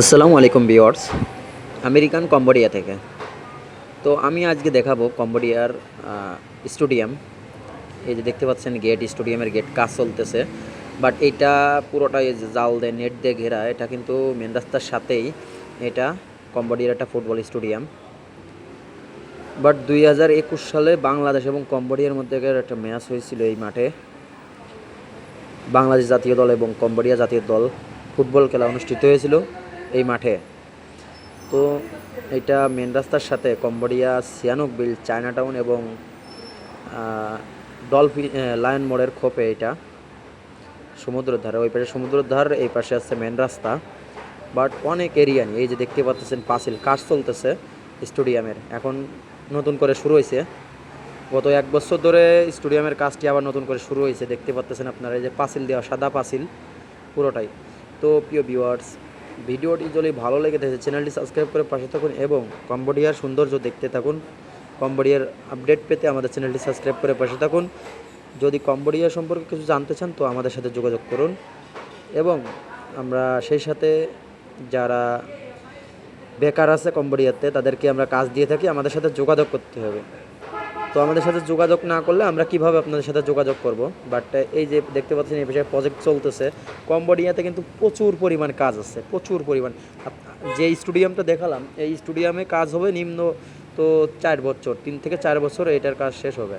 আসসালামু আলাইকুম বিওয়ার্স আমেরিকান কম্বোডিয়া থেকে। তো আমি আজকে দেখাবো কম্বোডিয়ার স্টেডিয়াম। এই যে দেখতে পাচ্ছেন গেট, স্টেডিয়ামের গেট কাজ চলতেছে। বাট এটা পুরোটা এই যে জাল দিয়ে, নেট দিয়ে ঘেরা, এটা কিন্তু মেন রাস্তার সাথেই এটা কম্বোডিয়ার একটা ফুটবল স্টেডিয়াম। বাট দুই হাজার একুশ সালে বাংলাদেশ এবং কম্বোডিয়ার মধ্যে একটা ম্যাচ হয়েছিল এই মাঠে। বাংলাদেশ জাতীয় দল এবং কম্বোডিয়া জাতীয় দল ফুটবল খেলা অনুষ্ঠিত হয়েছিল। এই মাঠে। তো এটা মেন রাস্তার সাথে Cambodia Sihanoukville China town এবং ডলফিন লায়ন মোড়ের খোপে এটা। সমুদ্রের ধারে ওই পাশে সমুদ্রের ধার এই পাশে আছে মেন রাস্তা। বাট অনেক এরিয়া নিয়ে, এই যে দেখতে পাচ্ছেন পাঁচিল, কাজ চলতেছে স্টেডিয়ামের। এখন নতুন করে শুরু হয়েছে গত এক বছর ধরে স্টেডিয়ামের কাজটি আবার নতুন করে শুরু হয়েছে দেখতে পাচ্ছেন আপনারা, এই যে পাঁচিল দেওয়া, সাদা পাঁচিল, পুরোটাই। তো প্রিয় ভিউয়ার্স ভিডিওটি যদি ভালো লেগে থাকে, চ্যানেলটি সাবস্ক্রাইব করে পাশে থাকুন এবং কম্বোডিয়ার সৌন্দর্য দেখতে থাকুন। কম্বোডিয়ার আপডেট পেতে আমাদের চ্যানেলটি সাবস্ক্রাইব করে পাশে থাকুন। যদি কম্বোডিয়া সম্পর্কে কিছু জানতে চান, তো আমাদের সাথে যোগাযোগ করুন। এবং আমরা সেই সাথে যারা বেকার আছে কম্বোডিয়াতে, তাদেরকে আমরা কাজ দিয়ে থাকি, আমাদের সাথে যোগাযোগ করতে হবে। তো আমাদের সাথে যোগাযোগ না করলে আমরা কীভাবে আপনাদের সাথে যোগাযোগ করব? বাট এই যে দেখতে পাচ্ছেন, এই বিষয়ে প্রজেক্ট চলতেছে। কম্বোডিয়াতে কিন্তু প্রচুর পরিমাণ কাজ আছে, প্রচুর পরিমাণ। যে স্টুডিয়ামটা দেখালাম, এই স্টুডিয়ামে কাজ হবে নিম্ন তো চার বছর, তিন থেকে চার বছর এটার কাজ শেষ হবে।